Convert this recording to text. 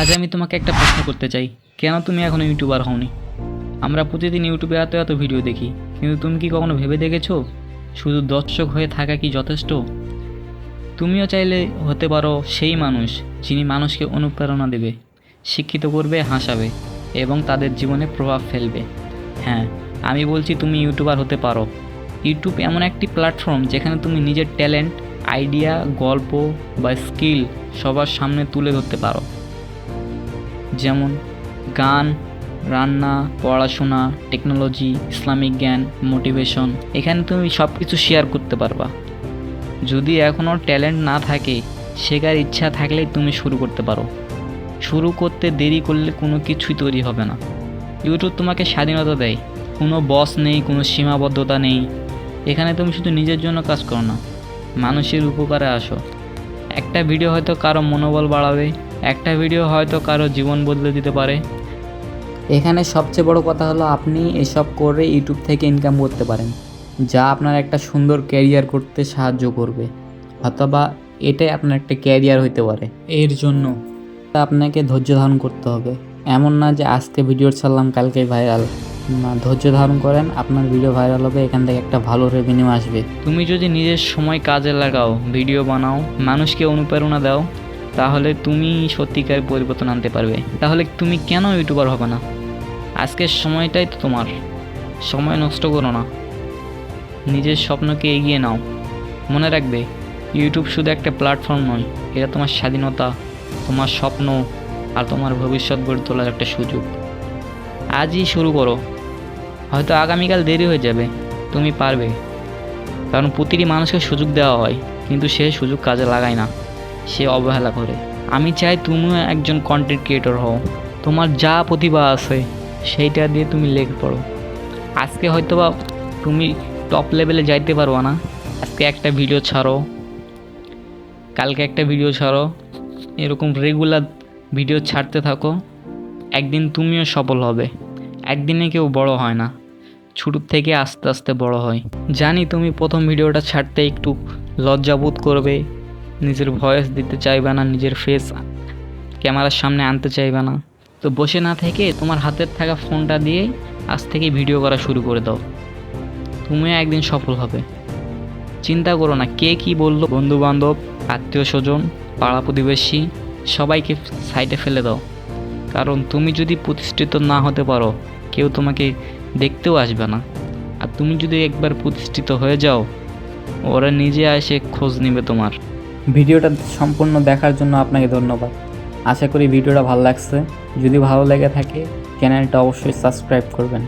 আজ আমি তোমাকে একটা প্রশ্ন করতে চাই। কেন তুমি এখনও ইউটিউবার হওনি? আমরা প্রতিদিন ইউটিউবে এত এত ভিডিও দেখি, কিন্তু তুমি কি কখনো ভেবে দেখেছ? শুধু দর্শক হয়ে থাকা কি যথেষ্ট? তুমিও চাইলে হতে পারো সেই মানুষ যিনি মানুষকে অনুপ্রেরণা দেবে, শিক্ষিত করবে, হাসাবে এবং তাদের জীবনে প্রভাব ফেলবে। হ্যাঁ আমি বলছি তুমি ইউটিউবার হতে পারো। ইউটিউব এমন একটি প্ল্যাটফর্ম যেখানে তুমি নিজের ট্যালেন্ট, আইডিয়া, গল্প বা স্কিল সবার সামনে তুলে ধরতে পারো। যেমন গান, রান্না, পড়াশোনা টেকনোলজি ইসলামিক জ্ঞান মোটিভেশন এখানে তুমি সব কিছু শেয়ার করতে পারবা। যদি এখনও ট্যালেন্ট না থাকে, শেখার ইচ্ছা থাকলেই তুমি শুরু করতে পারো। শুরু করতে দেরি করলে কোনো কিছুই তৈরি হবে না। ইউটিউব তোমাকে স্বাধীনতা দেয়। কোনো বস নেই, কোনো সীমাবদ্ধতা নেই। এখানে তুমি শুধু নিজের জন্য কাজ করো না, মানুষের উপকারে আসো। একটা ভিডিও হয়তো কারও মনোবল বাড়াবে একটা ভিডিও হয়তো কারও জীবন বদলে দিতে পারে। এখানে সবচেয়ে বড় কথা হলো আপনি এসব করে ইউটিউব থেকে ইনকাম করতে পারেন যা আপনার একটা সুন্দর ক্যারিয়ার করতে সাহায্য করবে অথবা এটাই আপনার একটা ক্যারিয়ার হতে পারে। এর জন্য আপনাকে ধৈর্য ধারণ করতে হবে। এমন না যে আজকে ভিডিও ছাড়লাম কালকে ভাইরাল না ধৈর্য ধারণ করেন আপনার ভিডিও ভাইরাল হবে এখান থেকে একটা ভালো রেভিনিউ আসবে। তুমি যদি নিজের সময় কাজে লাগাও ভিডিও বানাও মানুষকে অনুপ্রেরণা দাও তাহলে তুমি সত্যিকার পরিবর্তন আনতে পারবে। তাহলে তুমি কেন ইউটিউবার হবে না? আজকের সময়টাই তো তোমার। সময় নষ্ট করো না। নিজের স্বপ্নকে এগিয়ে নাও। মনে রাখবে, ইউটিউব শুধু একটা প্ল্যাটফর্ম নয়, এটা তোমার স্বাধীনতা, তোমার স্বপ্ন আর তোমার ভবিষ্যৎ গড়ে তোলার একটা সুযোগ। আজই শুরু করো। হয়তো আগামীকাল দেরি হয়ে যাবে, তুমি পারবে। কারণ প্রতিটি মানুষকে সুযোগ দেওয়া হয়, কিন্তু সে সুযোগ কাজে লাগায় না। সে অবহেলা করে। আমি চাই তুমিও একজন কন্টেন্ট ক্রিয়েটর হও। তোমার যা প্রতিভা আছে, সেইটা দিয়ে তুমি লেগে পড়ো। আজকে হয়তো বা তুমি টপ লেভেলে যাইতে পারব না। আজকে একটা ভিডিও ছাড়ো। কালকে একটা ভিডিও ছাড়ো। এরকম রেগুলার ভিডিও ছাড়তে থাকো। একদিন তুমিও সফল হবে। একদিনে কেউ বড় হয় না। ছোটোর থেকে আস্তে আস্তে বড় হয়। জানি তুমি প্রথম ভিডিওটা ছাড়তে একটু লজ্জাবোধ করবে। নিজের ভয়েস দিতে চাইবে না, নিজের ফেস ক্যামেরার সামনে আনতে চাইবে না। তো বসে না থেকে তোমার হাতের থাকা ফোনটা দিয়ে আজ থেকে ভিডিও করা শুরু করে দাও। তুমিও একদিন সফল হবে। চিন্তা করো না, কে কি বলল? বন্ধু বান্ধব আত্মীয় স্বজন, পাড়া প্রতিবেশী, সবাইকে সাইডে ফেলে দাও। কারণ তুমি যদি প্রতিষ্ঠিত না হতে পারো, কেউ তোমাকে দেখতেও আসবে না। আর তুমি যদি একবার প্রতিষ্ঠিত হয়ে যাও, ওরা নিজে এসে খোঁজ নেবে তোমার। ভিডিওটা সম্পূর্ণ দেখার জন্য আপনাকে ধন্যবাদ। আশা করি ভিডিওটা ভালো লাগছে। যদি ভালো লেগে থাকে, চ্যানেলটা অবশ্যই সাবস্ক্রাইব করবেন।